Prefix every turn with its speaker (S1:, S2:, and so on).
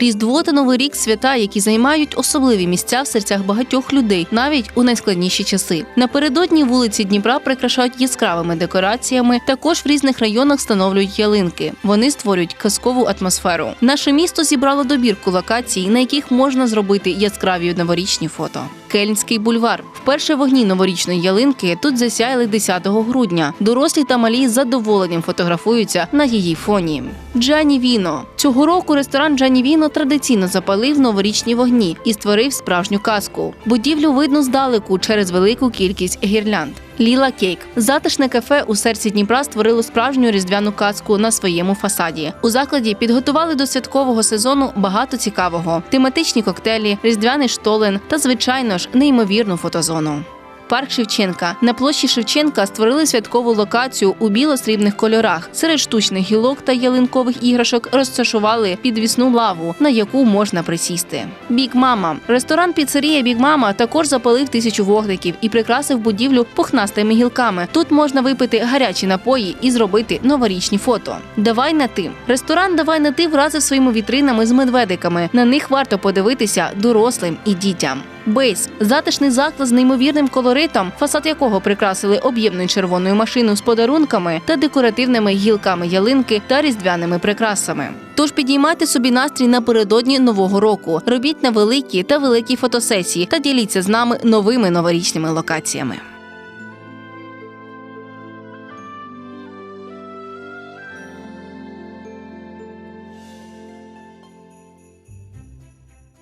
S1: Різдво та Новий рік свята, які займають особливі місця в серцях багатьох людей, навіть у найскладніші часи. Напередодні вулиці Дніпра прикрашають яскравими декораціями. Також в різних районах встановлюють ялинки. Вони створюють казкову атмосферу. Наше місто зібрало добірку локацій, на яких можна зробити яскраві новорічні фото. Кельнський бульвар. Вперше вогні новорічної ялинки тут засяяли 10 грудня. Дорослі та малі з задоволенням фотографуються на її фоні. Джані Віно цього року ресторан Джані Віно традиційно запалив новорічні вогні і створив справжню казку. Будівлю видно здалеку через велику кількість гірлянд. Ліла Кейк затишне кафе у серці Дніпра створило справжню різдвяну казку на своєму фасаді. У закладі підготували до святкового сезону багато цікавого: тематичні коктейлі, різдвяний штолен та, звичайно ж, неймовірну фотозону. Парк Шевченка на площі Шевченка створили святкову локацію у біло-срібних кольорах. Серед штучних гілок та ялинкових іграшок розташували підвісну лаву, на яку можна присісти. Бік Мама ресторан піцерія Бік Мама також запалив тисячу вогників і прикрасив будівлю пухнастими гілками. Тут можна випити гарячі напої і зробити новорічні фото. Давай на ти. Ресторан Давай на ти вразив своїми вітринами з медведиками. На них варто подивитися дорослим і дітям. Бейс затишний заклад з неймовірним колоритом, фасад якого прикрасили об'ємною червоною машиною з подарунками та декоративними гілками ялинки та різдвяними прикрасами. Тож підіймайте собі настрій напередодні нового року, робіть на великі та великі фотосесії та діліться з нами новими новорічними локаціями.